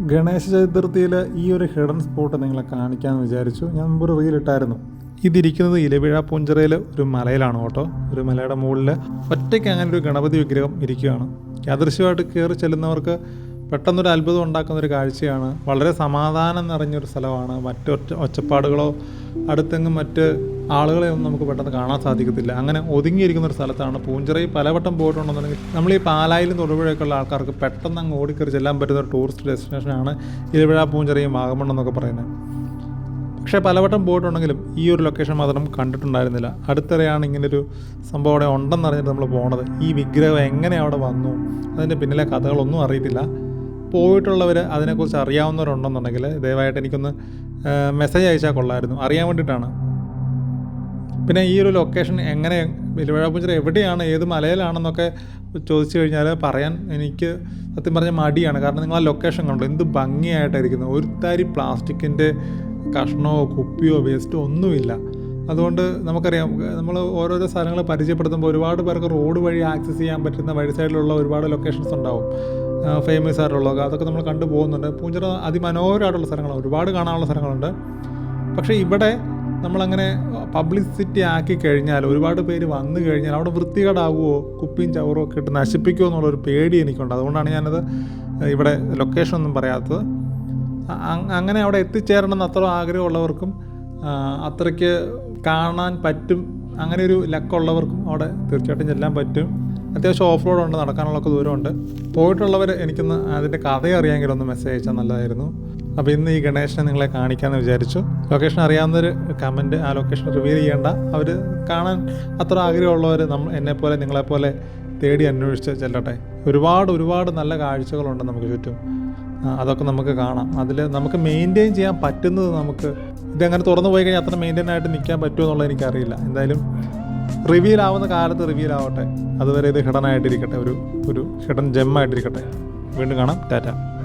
ഗണേശ ചതുർത്ഥിയിൽ ഈ ഒരു hidden spot നിങ്ങളെ കാണിക്കാമെന്ന് വിചാരിച്ചു. ഞാൻ മുമ്പ് റീൽ ഇട്ടായിരുന്നു. ഇതിരിക്കുന്നത് ഇലവിഴ പൂഞ്ചിറയിൽ ഒരു മലയിലാണ് കേട്ടോ. ഒരു മലയുടെ മുകളിൽ ഒറ്റയ്ക്ക് അങ്ങനെ ഒരു ഗണപതി വിഗ്രഹം ഇരിക്കുകയാണ്. യാദൃശ്യമായിട്ട് കയറി ചെല്ലുന്നവർക്ക് പെട്ടെന്നൊരു അത്ഭുതം ഉണ്ടാക്കുന്ന ഒരു കാഴ്ചയാണ്. വളരെ സമാധാനം നിറഞ്ഞൊരു സ്ഥലമാണ്. മറ്റൊറ്റ ഒച്ചപ്പാടുകളോ അടുത്തെങ്ങും മറ്റ് ആളുകളെ ഒന്നും നമുക്ക് പെട്ടെന്ന് കാണാൻ സാധിക്കത്തില്ല. അങ്ങനെ ഒതുങ്ങിയിരിക്കുന്ന ഒരു സ്ഥലത്താണ് പൂഞ്ചിറയിൽ പലവട്ടം പോയിട്ടുണ്ടെന്നുണ്ടെങ്കിൽ നമ്മൾ ഈ പാലായിലും തൊടുപുഴയൊക്കെയുള്ള ആൾക്കാർക്ക് പെട്ടെന്ന് അങ്ങ് ഓടിക്കറി ചെല്ലാൻ പറ്റുന്ന ഒരു ടൂറിസ്റ്റ് ഡെസ്റ്റിനേഷനാണ് ഇരുപഴ പൂഞ്ചിറയും വാഗമൺ എന്നൊക്കെ പറയുന്നത്. പക്ഷേ പലവട്ടം പോയിട്ടുണ്ടെങ്കിലും ഈ ഒരു ലൊക്കേഷൻ മാത്രം കണ്ടിട്ടുണ്ടായിരുന്നില്ല. അടുത്തിടെയാണ് ഇങ്ങനൊരു സംഭവം അവിടെ ഉണ്ടെന്നറിഞ്ഞിട്ട് നമ്മൾ പോണത്. ഈ വിഗ്രഹം എങ്ങനെ അവിടെ വന്നു? അതിന്റെ പിന്നിലെ കഥകളൊന്നും അറിയത്തില്ല. പോയിട്ടുള്ളവർ അതിനെക്കുറിച്ച് അറിയാവുന്നവരുണ്ടെന്നുണ്ടെങ്കിൽ ദയവായിട്ട് എനിക്കൊന്ന് മെസ്സേജ് അയച്ചാൽ കൊള്ളായിരുന്നു അറിയാൻ വേണ്ടിയിട്ടാണ്. പിന്നെ ഈ ഒരു ലൊക്കേഷൻ എങ്ങനെ വിലുവഴാപ്പുഞ്ചിറ എവിടെയാണ് ഏത് മലയിലാണെന്നൊക്കെ ചോദിച്ചു കഴിഞ്ഞാൽ പറയാൻ എനിക്ക് സത്യം പറഞ്ഞ മടിയാണ്. കാരണം നിങ്ങൾ ആ ലൊക്കേഷൻ കണ്ടു? എന്ത് ഭംഗിയായിട്ടായിരിക്കുന്നത് ഒരു തരി പ്ലാസ്റ്റിക്കിന്റെ കഷ്ണമോ കുപ്പിയോ വേസ്റ്റോ ഒന്നുമില്ല. അതുകൊണ്ട് നമുക്കറിയാം നമ്മൾ ഓരോരോ സ്ഥലങ്ങൾ പരിചയപ്പെടുത്തുമ്പോൾ ഒരുപാട് പേർക്ക് റോഡ് വഴി ആക്സസ് ചെയ്യാൻ പറ്റുന്ന വഴി സൈഡിലുള്ള ഒരുപാട് ലൊക്കേഷൻസ് ഉണ്ടാവും. ഫേമസ് ആയിട്ടുള്ള അതൊക്കെ നമ്മൾ കണ്ടു പോകുന്നുണ്ട്. പൂഞ്ചിറ അതിമനോഹരമായിട്ടുള്ള സ്ഥലങ്ങളാണ്. ഒരുപാട് കാണാനുള്ള സ്ഥലങ്ങളുണ്ട്. പക്ഷേ ഇവിടെ നമ്മളങ്ങനെ പബ്ലിസിറ്റി ആക്കി കഴിഞ്ഞാൽ ഒരുപാട് പേര് വന്നു കഴിഞ്ഞാൽ അവിടെ വൃത്തികേടാവുമോ കുപ്പിയും ചവറോ ഒക്കെ ഇട്ട് നശിപ്പിക്കുമോ എന്നുള്ളൊരു പേടി എനിക്കുണ്ട്. അതുകൊണ്ടാണ് ഞാനത് ഇവിടെ ലൊക്കേഷൻ ഒന്നും പറയാത്തത്. അങ്ങനെ അവിടെ എത്തിച്ചേരണം എന്ന് അത്ര ആഗ്രഹമുള്ളവർക്കും അത്രയ്ക്ക് കാണാൻ പറ്റും അങ്ങനെ ഒരു ലക്കുള്ളവർക്കും അവിടെ തീർച്ചയായിട്ടും ചെല്ലാൻ പറ്റും. അത്യാവശ്യം ഓഫ് റോഡ് ഉണ്ട് നടക്കാനുള്ളൊക്കെ ദൂരമുണ്ട്. പോയിട്ടുള്ളവർ എനിക്കൊന്ന് അതിന്റെ കഥ അറിയാമെങ്കിൽ ഒന്ന് മെസ്സേജ് അയച്ചാൽ നല്ലതായിരുന്നു. അപ്പോൾ ഇന്ന് ഈ ഗണേശനെ നിങ്ങളെ കാണിക്കാമെന്ന് വിചാരിച്ചു. ലൊക്കേഷൻ അറിയാവുന്നവർ കമന്റ് ആ ലൊക്കേഷൻ റിവീൽ ചെയ്യേണ്ട. അവർ കാണാൻ അത്ര ആഗ്രഹമുള്ളവർ നമ്മൾ എന്നെപ്പോലെ നിങ്ങളെപ്പോലെ തേടി അന്വേഷിച്ച് ചെല്ലട്ടെ. ഒരുപാട് ഒരുപാട് നല്ല കാഴ്ചകളുണ്ട് നമുക്ക് ചുറ്റും. അതൊക്കെ നമുക്ക് കാണാം. അതിൽ നമുക്ക് മെയിന്റെയിൻ ചെയ്യാൻ പറ്റുന്നത് നമുക്ക് ഇതങ്ങനെ തുറന്നു പോയി കഴിഞ്ഞാൽ അത്ര മെയിന്റെയിൻ ആയിട്ട് നിൽക്കാൻ പറ്റുമോ എന്നുള്ളത് എനിക്കറിയില്ല. എന്തായാലും റിവീൽ ആവുന്ന കാലത്ത് റിവീൽ ആവട്ടെ അതുവരെ ഇത് ഹിഡൻ ആയിട്ടിരിക്കട്ടെ ഒരു ഒരു ഹിഡൻ ജെമ്മായിട്ടിരിക്കട്ടെ. വീണ്ടും കാണാം. ടാറ്റ.